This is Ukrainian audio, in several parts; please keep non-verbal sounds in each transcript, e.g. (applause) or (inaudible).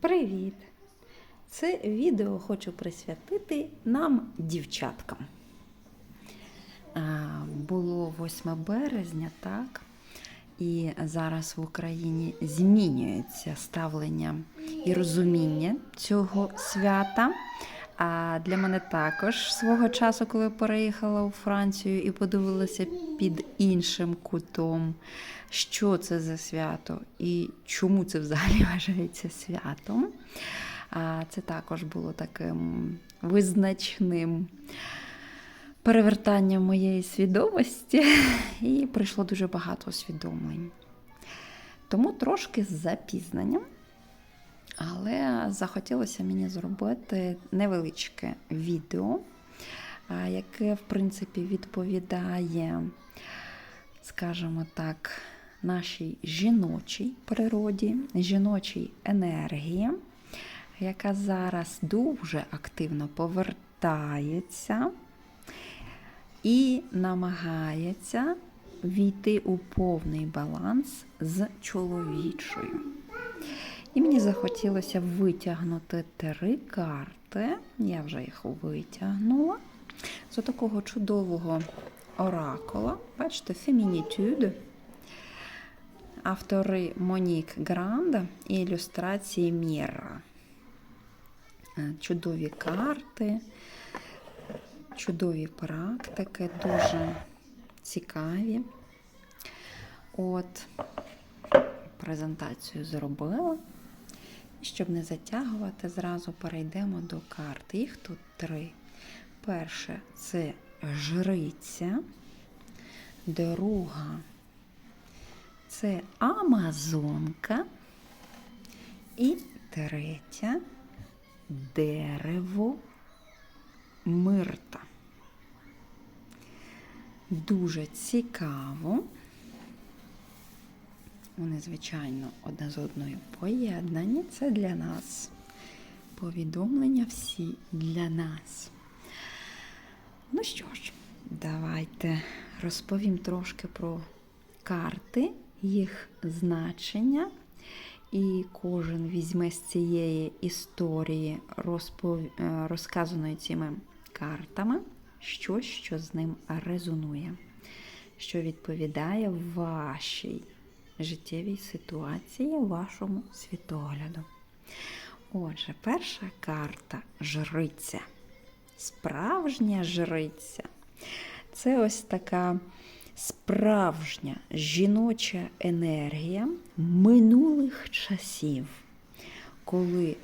Привіт! Це відео хочу присвятити нам, дівчаткам. Було 8 березня, так? І зараз в Україні змінюється ставлення і розуміння цього свята. А для мене також свого часу, коли переїхала у Францію і подивилася під іншим кутом, що це за свято і чому це взагалі (laughs) вважається святом. А це також було таким визначним перевертанням моєї свідомості, (laughs) і прийшло дуже багато усвідомлень. Тому трошки з запізненням. Але захотілося мені зробити невеличке відео, яке, в принципі, відповідає, скажімо так, нашій жіночій природі, жіночій енергії, яка зараз дуже активно повертається і намагається війти у повний баланс з чоловічою. І мені захотілося витягнути три карти. Я вже їх витягнула. З такого чудового оракула. Бачите, фемінітюд. Автори Монік Гранда і ілюстрації Міра. Е, Чудові карти, чудові практики, дуже цікаві. От, презентацію зробила. Щоб не затягувати, зразу перейдемо до карт. Їх тут три. Перше це жриця, друга це Амазонка. І третя дерево мирта. Дуже цікаво. Вони, звичайно, одна з одною поєднані. Це для нас. Повідомлення всі для нас. Ну що ж, давайте розповім трошки про карти, їх значення. І кожен візьме з цієї історії, розпов... е, розказаної цими картами, щось, що з ним резонує, що відповідає вашій життєвій ситуації, вашому світогляду. Отже, перша карта жриця. Справжня жриця. Це ось така справжня жіноча енергія минулих часів, коли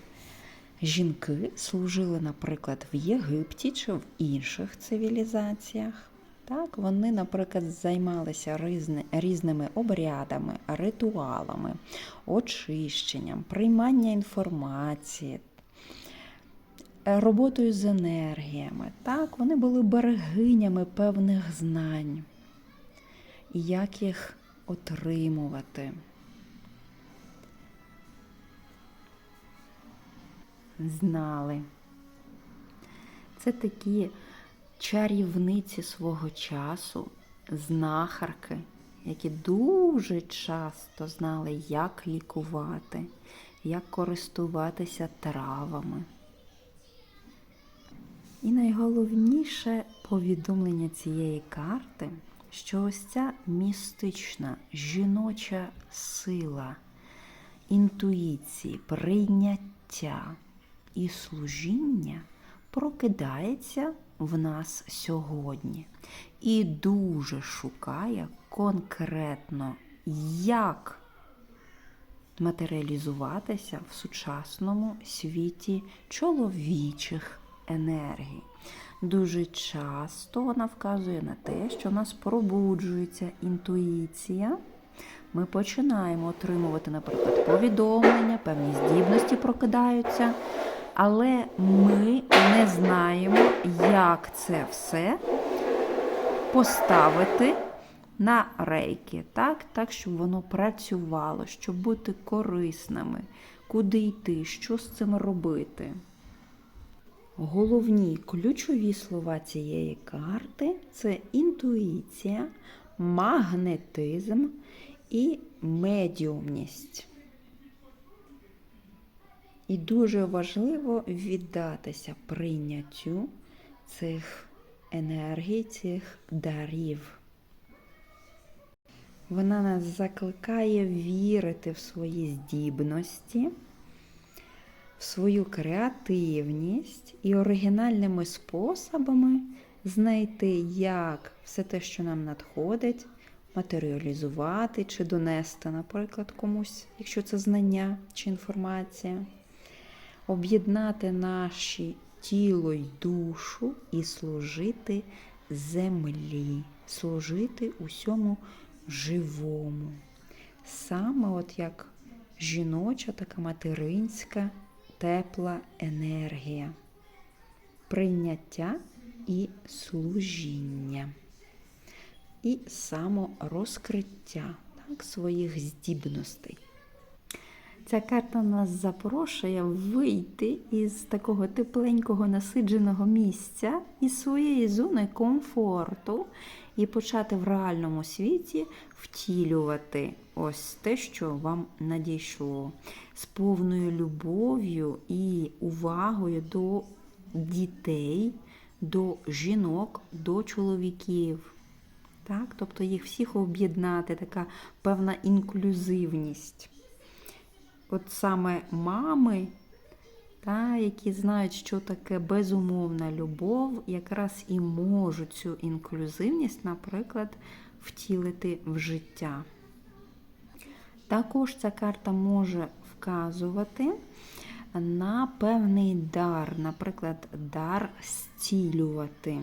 жінки служили, наприклад, в Єгипті чи в інших цивілізаціях. Так, вони, наприклад, займалися різни, різними обрядами, ритуалами, очищенням, приймання інформації, роботою з енергіями. Так, вони були берегинями певних знань. Як їх отримувати. Знали. Це такі чарівниці свого часу, знахарки, які дуже часто знали, як лікувати, як користуватися травами. І найголовніше повідомлення цієї карти, що ось ця містична жіноча сила інтуїції, прийняття і служіння прокидається в нас сьогодні і дуже шукає конкретно, як матеріалізуватися в сучасному світі чоловічих енергій. Дуже часто вона вказує на те, що в нас пробуджується інтуїція. Ми починаємо отримувати, наприклад, повідомлення, певні здібності прокидаються, але ми не знаємо, як це все поставити на рейки, так, так, щоб воно працювало, щоб бути корисними, куди йти, що з цим робити. Головні ключові слова цієї карти це інтуїція, магнетизм і медіумність. І дуже важливо віддатися прийняттю цих енергій, цих дарів. Вона нас закликає вірити в свої здібності, в свою креативність і оригінальними способами знайти, як все те, що нам надходить, матеріалізувати чи донести, наприклад, комусь, якщо це знання чи інформація, об'єднати наші тіло й душу і служити землі, служити усьому живому. Саме от як жіноча, така материнська, тепла енергія, прийняття і служіння, і саморозкриття так, своїх здібностей. Ця карта нас запрошує вийти із такого тепленького насидженого місця, із своєї зони комфорту і почати в реальному світі втілювати ось те, що вам надійшло, з повною любов'ю і увагою до дітей, до жінок, до чоловіків. Так? Тобто їх всіх об'єднати, така певна інклюзивність от саме мами, та, які знають, що таке безумовна любов, якраз і можуть цю інклюзивність, наприклад, втілити в життя. Також ця карта може вказувати на певний дар, наприклад, дар зцілювати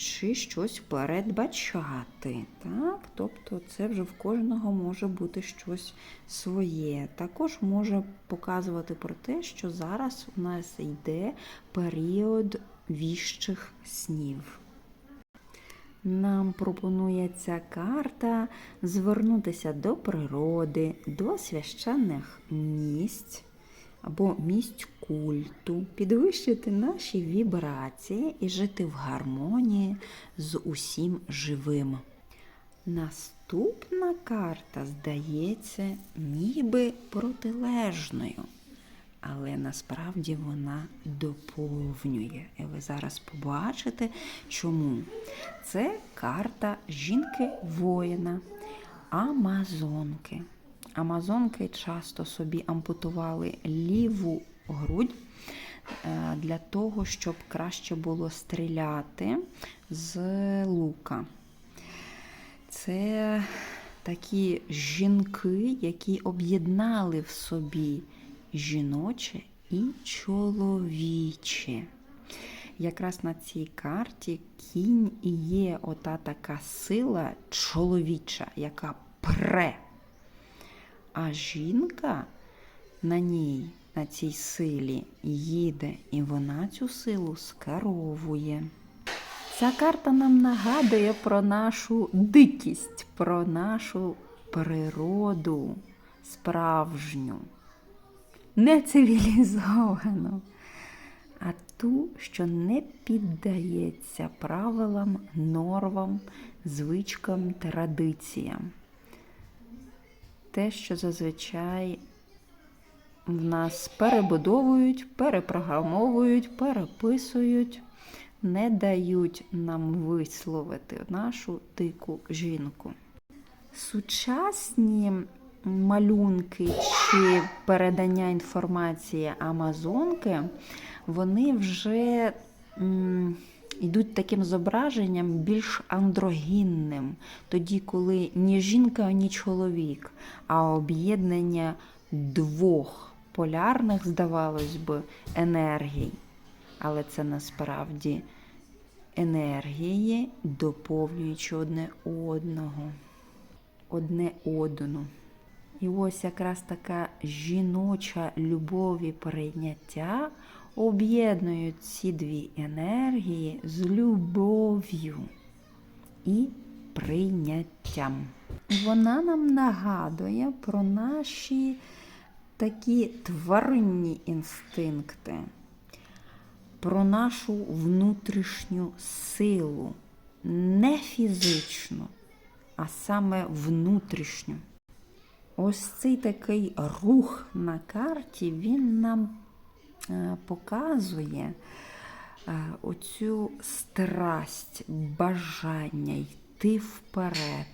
чи щось передбачати. Так? Тобто це вже в кожного може бути щось своє. Також може показувати про те, що зараз у нас йде період віщих снів. Нам пропонує ця карта звернутися до природи, до священних місць або місць культу, підвищити наші вібрації і жити в гармонії з усім живим. Наступна карта здається ніби протилежною, але насправді вона доповнює. І ви зараз побачите, чому. Це карта жінки-воїна, Амазонки. Амазонки часто собі ампутували ліву грудь е, для того, щоб краще було стріляти з лука. Це такі жінки, які об'єднали в собі жіноче і чоловіче. Якраз на цій карті кінь і є ота така сила чоловіча, яка пре. А жінка на ній, на цій силі їде, і вона цю силу скеровує. Ця карта нам нагадує про нашу дикість, про нашу природу справжню, не цивілізовану, а ту, що не піддається правилам, нормам, звичкам, традиціям те, що зазвичай в нас перебудовують, перепрограмовують, переписують, не дають нам висловити нашу дику жінку. Сучасні малюнки чи передання інформації Амазонки, вони вже йдуть таким зображенням більш андрогінним, тоді, коли ні жінка, ні чоловік, а об'єднання двох полярних, здавалось би, енергій. Але це насправді енергії, доповнюючи одне одного, одне одну. І ось якраз така жіноча любов і прийняття об'єднують ці дві енергії з любов'ю і прийняттям. Вона нам нагадує про наші такі тваринні інстинкти, про нашу внутрішню силу, не фізичну, а саме внутрішню. ось цей такий рух на карті, він нам показує е, оцю страсть, бажання йти вперед.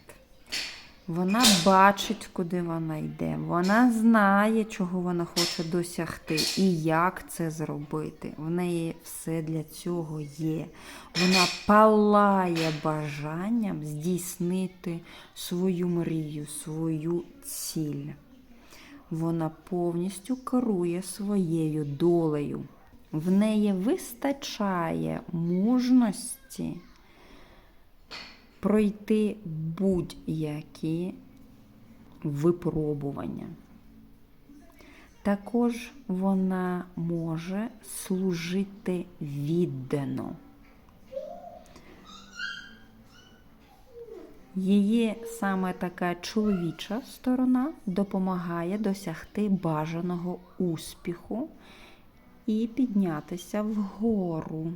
Вона бачить, куди вона йде. Вона знає, чого вона хоче досягти і як це зробити. В неї все для цього є. Вона палає бажанням здійснити свою мрію, свою ціль. Вона повністю керує своєю долею. В неї вистачає мужності пройти будь-які випробування. Також вона може служити віддано. Її саме така чоловіча сторона допомагає досягти бажаного успіху і піднятися вгору.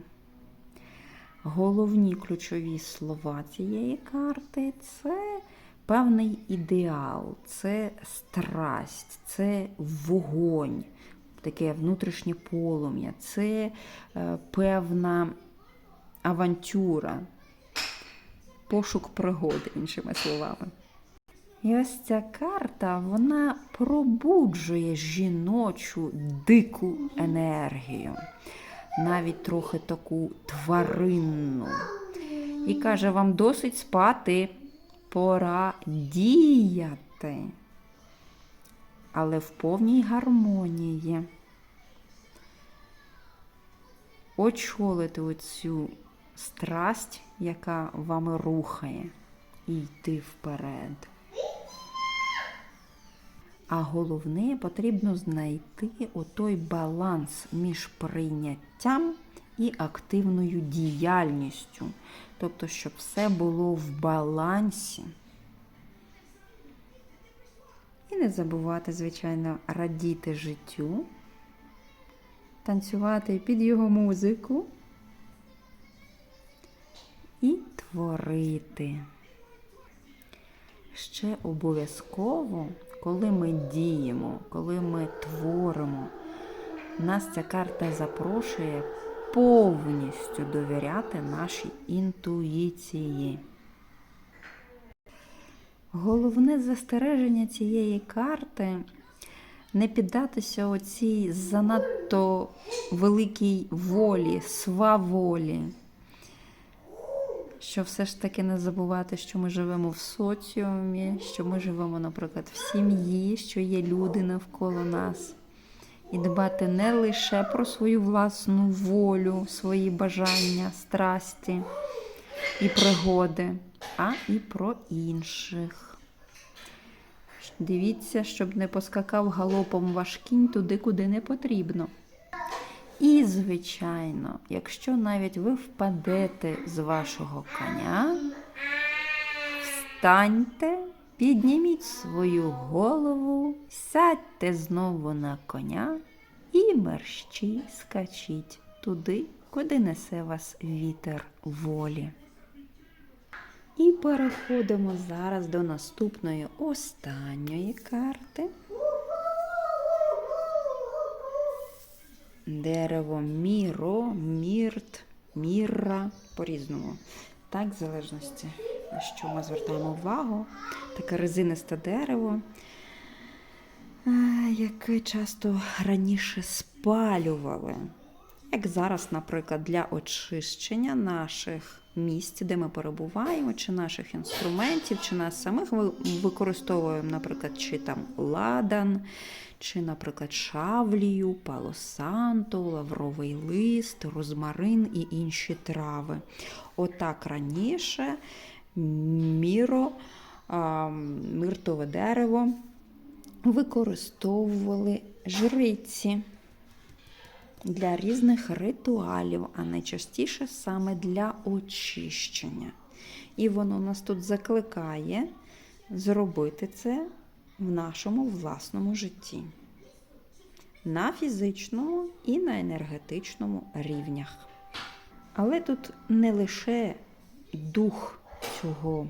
Головні ключові слова цієї карти це певний ідеал, це страсть, це вогонь, таке внутрішнє полум'я, це е, певна авантюра, пошук пригоди, іншими словами. І ось ця карта вона пробуджує жіночу дику енергію навіть трохи таку тваринну. І каже, вам досить спати, пора діяти. Але в повній гармонії. Очолити оцю страсть, яка вами рухає, і йти вперед. А головне, потрібно знайти отой баланс між прийняттям і активною діяльністю. Тобто, щоб все було в балансі. І не забувати, звичайно, радіти життю, танцювати під його музику і творити. Ще обов'язково коли ми діємо, коли ми творимо, нас ця карта запрошує повністю довіряти нашій інтуїції. Головне застереження цієї карти не піддатися оцій занадто великій волі, сваволі що все ж таки не забувати, що ми живемо в соціумі, що ми живемо, наприклад, в сім'ї, що є люди навколо нас. І дбати не лише про свою власну волю, свої бажання, страсті і пригоди, а і про інших. Дивіться, щоб не поскакав галопом ваш кінь туди, куди не потрібно. І, звичайно, якщо навіть ви впадете з вашого коня, встаньте, підніміть свою голову, сядьте знову на коня і мерщій скачіть туди, куди несе вас вітер волі. І переходимо зараз до наступної останньої карти. Дерево міро, мірт, мірра по-різному. Так, в залежності, на що ми звертаємо увагу. Таке резинисте дерево, яке часто раніше спалювали. Як зараз, наприклад, для очищення наших місць, де ми перебуваємо, чи наших інструментів, чи нас самих використовуємо, наприклад, чи там ладан, чи, наприклад, шавлію, палосанту, лавровий лист, розмарин і інші трави. Отак раніше міро, миртове дерево використовували жриці. Для різних ритуалів, а найчастіше саме для очищення. І воно нас тут закликає зробити це в нашому власному житті. На фізичному і на енергетичному рівнях. Але тут не лише дух цього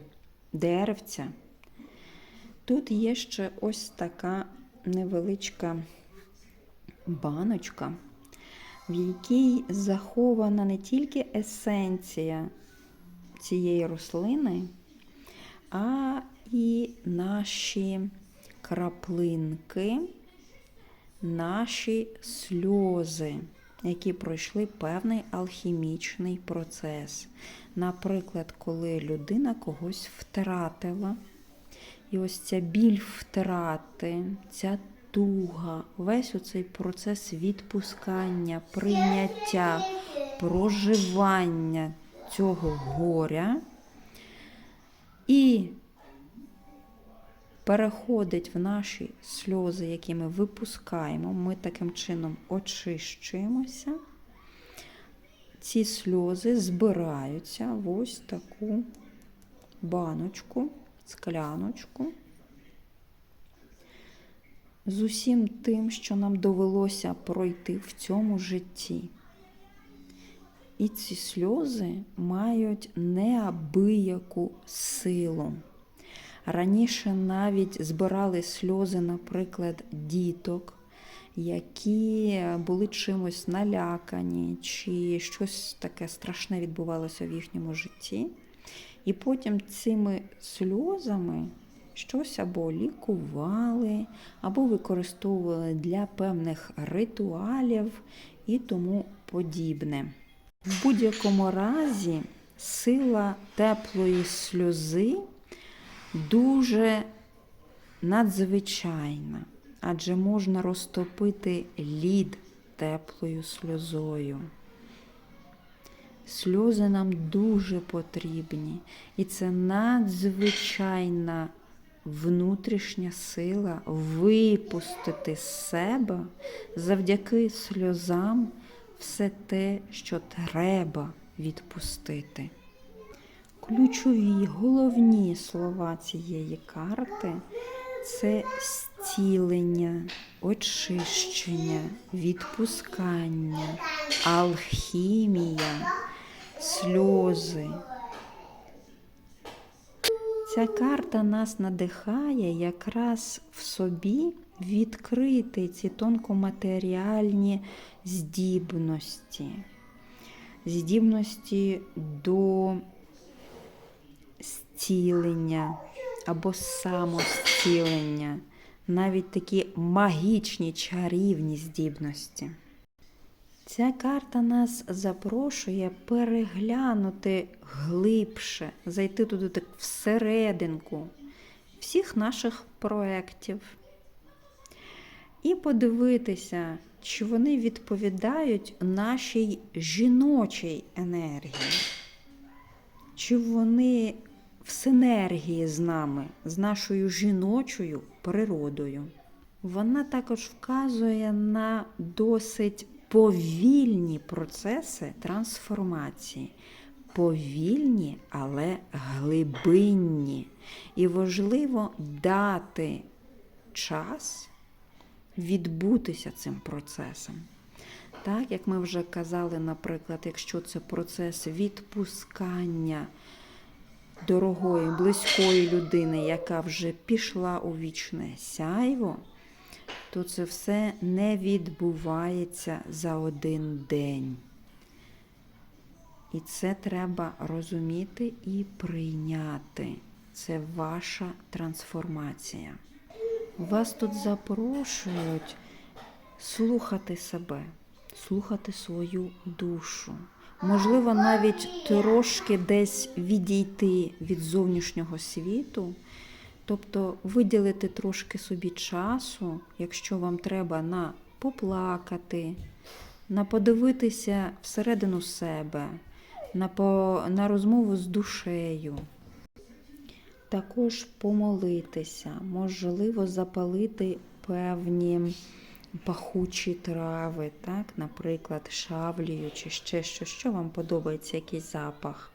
деревця, Тут є ще ось така невеличка баночка, в якій захована не тільки есенція цієї рослини, а і наші краплинки, наші сльози, які пройшли певний алхімічний процес. Наприклад, коли людина когось втратила, і ось ця біль втрати, ця туга, весь оцей процес відпускання, прийняття, проживання цього горя і переходить в наші сльози, які ми випускаємо. Ми таким чином очищуємося. Ці сльози збираються в ось таку баночку, скляночку. З усім тим, що нам довелося пройти в цьому житті. І ці сльози мають неабияку силу. Раніше навіть збирали сльози, наприклад, діток, які були чимось налякані, чи щось таке страшне відбувалося в їхньому житті. І потім цими сльозами щось або лікували, або використовували для певних ритуалів і тому подібне. В будь-якому разі сила теплої сльози дуже надзвичайна, адже можна розтопити лід теплою сльозою. Сльози нам дуже потрібні, і це надзвичайна внутрішня сила випустити з себе завдяки сльозам все те, що треба відпустити. Ключові, головні слова цієї карти це зцілення, очищення, відпускання, алхімія, сльози. Ця карта нас надихає якраз в собі відкрити ці тонкоматеріальні здібності, здібності до зцілення або самозцілення, навіть такі магічні чарівні здібності. Ця карта нас запрошує переглянути глибше, зайти туди так всерединку всіх наших проєктів і подивитися, чи вони відповідають нашій жіночій енергії, чи вони в синергії з нами, з нашою жіночою природою. Вона також вказує на досить повільні процеси трансформації. Повільні, але глибинні. І важливо дати час відбутися цим процесом. Так, як ми вже казали, наприклад, якщо це процес відпускання дорогої, близької людини, яка вже пішла у вічне сяйво, то це все не відбувається за один день. І це треба розуміти і прийняти. Це ваша трансформація. Вас тут запрошують слухати себе, слухати свою душу. Можливо, навіть трошки десь відійти від зовнішнього світу, тобто виділити трошки собі часу, якщо вам треба на поплакати, на подивитися всередину себе, на, по, на розмову з душею. Також помолитися, можливо, запалити певні пахучі трави, так? наприклад, шавлію чи ще що, що вам подобається, якийсь запах.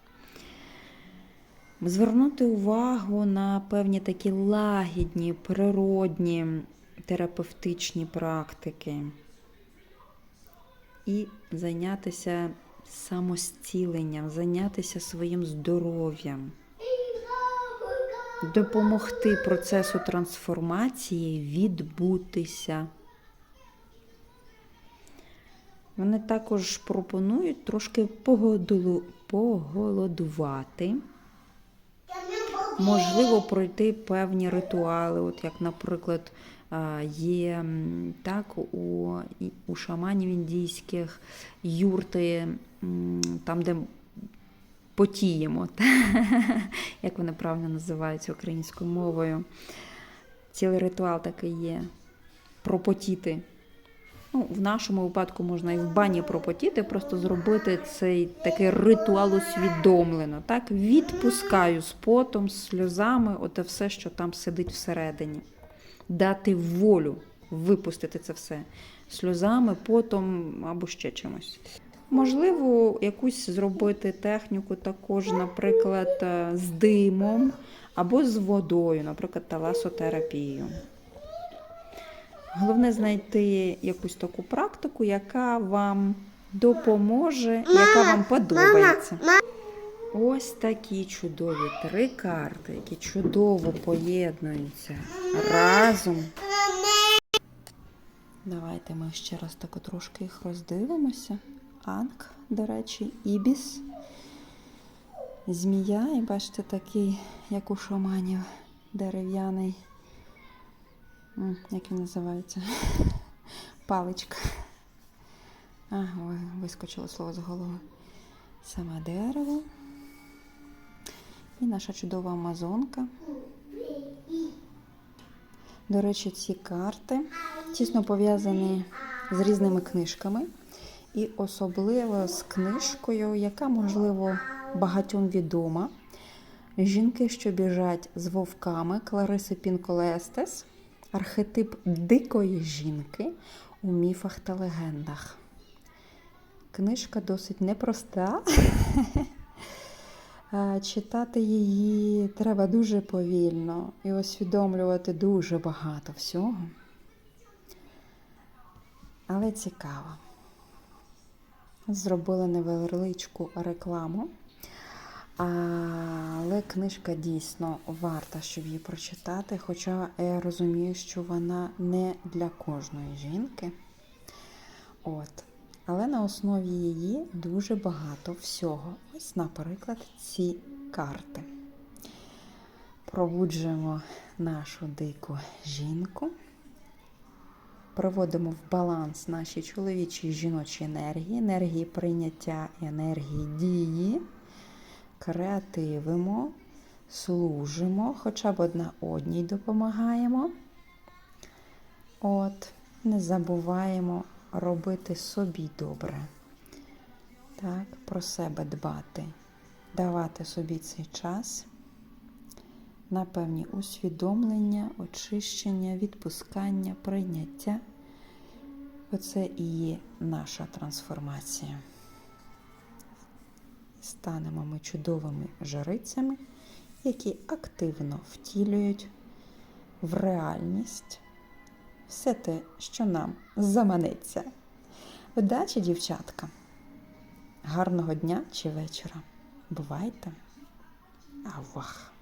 Звернути увагу на певні такі лагідні, природні терапевтичні практики і зайнятися самостіленням, зайнятися своїм здоров'ям. допомогти процесу трансформації відбутися. Вони також пропонують трошки поголодувати. Можливо, пройти певні ритуали, от як, наприклад, є так, у, у шаманів індійських юрти, там, де потіємо, (laughs) як вони правильно називаються українською мовою. Цілий ритуал такий є. Пропотіти. Ну, в нашому випадку можна і в бані пропотіти, просто зробити цей такий ритуал усвідомлено. Так? Відпускаю з потом, з сльозами, оте все, що там сидить всередині. Дати волю, випустити це все сльозами, потом або ще чимось. Можливо, якусь зробити техніку також, наприклад, е, з димом або з водою, наприклад, таласотерапію. Головне знайти якусь таку практику, яка вам допоможе, яка вам подобається. Ось такі чудові три карти, які чудово поєднуються разом. Давайте ми ще раз так трошки їх роздивимося. Анк, до речі, ібіс. Змія, і бачите, такий, як у шаманів, дерев'яний. Як він називається? (laughs) Паличка. Ага, ой, вискочило слово з голови. Саме дерево. І наша чудова амазонка. До речі, ці карти тісно пов'язані з різними книжками. І особливо з книжкою, яка, можливо, багатьом відома. Жінки, що біжать з вовками Клариси Пінколестес. Архетип дикої жінки у міфах та легендах. Книжка досить непроста. (laughs) Читати її треба дуже повільно і усвідомлювати дуже багато всього. Але цікаво. Зробила невеличку рекламу. Але книжка дійсно варта, щоб її прочитати. Хоча я розумію, що вона не для кожної жінки. От. Але на основі її дуже багато всього. Ось, наприклад, ці карти. Пробуджуємо нашу дику жінку. Приводимо в баланс наші чоловічі і жіночі енергії, енергії прийняття енергії дії креативимо, служимо, хоча б одна одній допомагаємо. От, не забуваємо робити собі добре. Так, про себе дбати, давати собі цей час на певні усвідомлення, очищення, відпускання, прийняття. Оце і є наша трансформація станемо ми чудовими жрицями, які активно втілюють в реальність все те, що нам заманеться. Удачі, дівчатка! Гарного дня чи вечора. Бувайте! Авах!